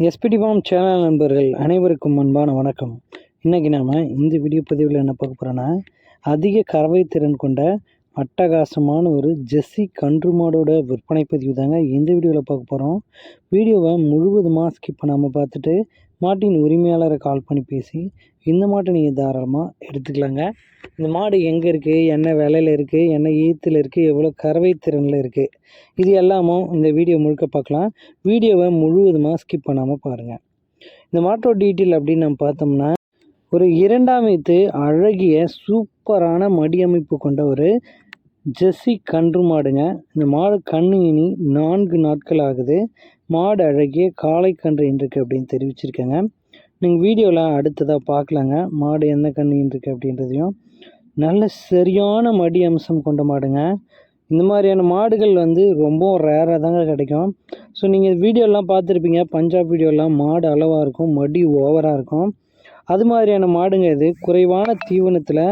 SPD form channel நண்பர்கள் அனைவருக்கும் அன்பான வணக்கம். இன்றைக்கி நாம் இந்த வீடியோ பதிவில் என்ன பார்க்க போகிறோன்னா அதிக கறவை திறன் கொண்ட அட்டகாசமான ஒரு ஜெஸ்ஸி கன்று மாடோட விற்பனை பதிவு தாங்க இந்த வீடியோவில் பார்க்க போகிறோம். வீடியோவை முழுவதுமாக ஸ்கிப் பண்ணாமல் பார்த்துட்டு மாட்டின் உரிமையாளரை கால் பண்ணி பேசி இந்த மாட்டை நீங்கள் தாராளமாக எடுத்துக்கலாங்க. இந்த மாடு எங்கே இருக்குது என்ன விலையில் இருக்குது என்ன ஈத்தில் இருக்குது எவ்வளோ கறவை திறனில் இருக்குது இது எல்லாமும் இந்த வீடியோ முழுக்க பார்க்கலாம். வீடியோவை முழுவதுமாக ஸ்கிப் பண்ணாமல் பாருங்கள் இந்த மாட்டோட டீட்டெயில் அப்படின்னு நம்ம பார்த்தோம்னா ஒரு இரண்டாம் வைத்து அழகிய சூப்பரான மடி அமைப்பு கொண்ட ஒரு ஜெஸ்ஸி கன்று மாடுங்க. இந்த மாடு கண்ணு இனி நான்கு நாட்கள் ஆகுது. மாடு அழகிய காளை கன்று இருக்கு அப்படின்னு தெரிவிச்சிருக்கேங்க. நீங்கள் வீடியோவில் அடுத்ததாக பார்க்கலாங்க மாடு என்ன கன்று இருக்கு அப்படின்றதையும். நல்ல சரியான மடி அம்சம் கொண்ட மாடுங்க. இந்த மாதிரியான மாடுகள் வந்து ரொம்ப ரேராக தாங்க கிடைக்கும். ஸோ நீங்கள் வீடியோலாம் பார்த்துருப்பீங்க. பஞ்சாப் வீடியோலாம் மாடு அளவாக இருக்கும் மடி ஓவராக இருக்கும். அது மாதிரியான மாடுங்க இது. குறைவான தீவனத்தில்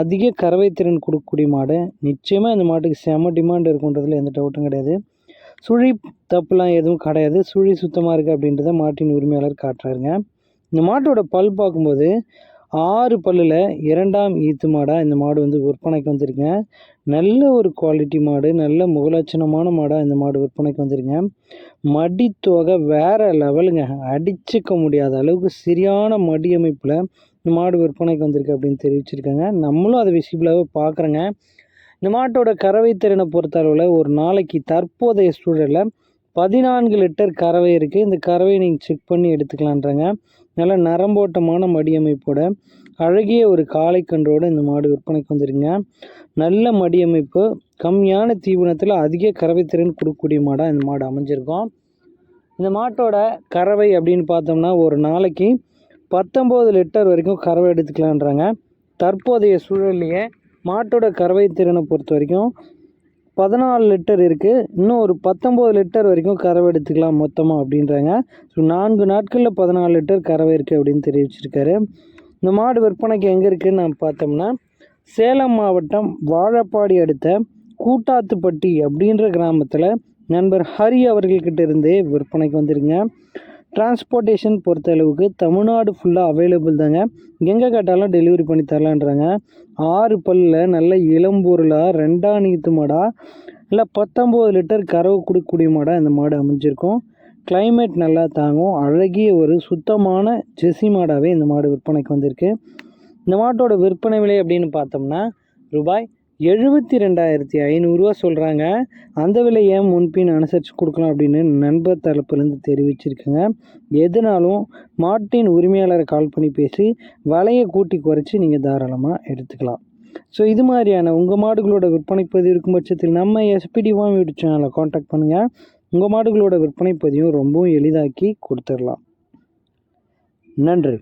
அதிக கறவை திறன் கொடுக்கக்கூடிய மாடு. நிச்சயமாக இந்த மாட்டுக்கு செம டிமாண்ட் இருக்குன்றதுல எந்த டவுட்டும் கிடையாது. சுழி தப்புலாம் எதுவும் கிடையாது. சுழி சுத்தமாக இருக்குது அப்படின்றத மாட்டின் உரிமையாளர் காட்டுறாருங்க. இந்த மாட்டோட பல் பார்க்கும்போது ஆறு பல்லில் இரண்டாம் ஈத்து மாடாக இந்த மாடு வந்து விற்பனைக்கு வந்திருக்கேன் நல்ல ஒரு குவாலிட்டி மாடு நல்ல முகலட்சணமான மாடாக இந்த மாடு விற்பனைக்கு வந்திருங்க மடித்தொகை வேறு லெவலுங்க அடிச்சுக்க முடியாத அளவுக்கு சரியான மடி அமைப்பில் இந்த மாடு விற்பனைக்கு வந்திருக்கு அப்படின்னு தெரிவிச்சிருக்காங்க. நம்மளும் அதை விசிபிளாகவே பார்க்குறேங்க. இந்த மாட்டோட கறவை திறனை பொறுத்தளவில் ஒரு நாளைக்கு தற்போதைய சூழலில் பதினான்கு லிட்டர் கறவை இருக்குது இந்த கறவையை நீங்கள் செக் பண்ணி எடுத்துக்கலான்றாங்க நல்ல நரம்போட்டமான மடியமைப்போடு அழகிய ஒரு காளைக்கன்றோடு இந்த மாடு விற்பனைக்கு வந்துருங்க. நல்ல மடியமைப்பு கம்மியான தீவனத்தில் அதிக கறவை திறன் கொடுக்கக்கூடிய மாடாக இந்த மாடு அமைஞ்சிருக்கும். இந்த மாட்டோட கறவை அப்படின்னு பார்த்தோம்னா ஒரு நாளைக்கு பத்தொம்போது லிட்டர் வரைக்கும் கறவை எடுத்துக்கலான்றாங்க தற்போதைய சூழல்லையே மாட்டோட கறவை திறனை பொறுத்த வரைக்கும் பதினாலு லிட்டர் இருக்குது இன்னும் ஒரு பத்தொம்போது லிட்டர் வரைக்கும் கறவை எடுத்துக்கலாம் மொத்தமாக அப்படின்றாங்க. ஸோ நான்கு நாட்களில் பதினாலு லிட்டர் கறவை இருக்குது அப்படின்னு தெரிவிச்சிருக்காரு. இந்த மாடு விற்பனைக்கு எங்கே இருக்குதுன்னு நம்ம பார்த்தோம்னா சேலம் மாவட்டம் வாழப்பாடி அடுத்த கூட்டாத்துப்பட்டி அப்படின்ற கிராமத்தில் நண்பர் ஹரி அவர்கள்கிட்ட இருந்தே விற்பனைக்கு வந்துருங்க டிரான்ஸ்போர்ட்டேஷன் பொறுத்தளவுக்கு தமிழ்நாடு ஃபுல்லாக அவைலபிள் தாங்க. எங்கே கேட்டாலும் டெலிவரி பண்ணி தரலான்றாங்க. ஆறு பல்லில் நல்ல இளம்பொருளாக ரெண்டாம் நீத்து மாடாக இல்லை பத்தொம்போது லிட்டர் கறவு கொடுக்கக்கூடிய மாடாக இந்த மாடு அமைஞ்சிருக்கும். கிளைமேட் நல்லா தாங்கும். அழகிய ஒரு சுத்தமான ஜெசி மாடாகவே இந்த மாடு விற்பனைக்கு வந்திருக்கு. இந்த மாட்டோட விற்பனை விலை அப்படின்னு பார்த்தோம்னா ரூபாய் எழுபத்தி ரெண்டாயிரத்தி ஐநூறுரூவா சொல்கிறாங்க அந்த விலையை முன்பின் அனுசரித்து கொடுக்கலாம் அப்படின்னு நண்பர் தரப்புலேருந்து தெரிவிச்சிருக்கேங்க. எதுனாலும் மாட்டின் உரிமையாளரை கால் பண்ணி பேசி வலையை கூட்டி குறைச்சி நீங்கள் தாராளமாக எடுத்துக்கலாம். ஸோ இது மாதிரியான உங்கள் மாடுகளோட விற்பனை பதிவு இருக்கும் பட்சத்தில் நம்ம எஸ்பிடி வாம் யூடியூப் சேனலை காண்டாக்ட் பண்ணுங்கள் உங்கள் மாடுகளோட விற்பனை பதிவும் ரொம்பவும் எளிதாக்கி கொடுத்துடலாம். நன்றி.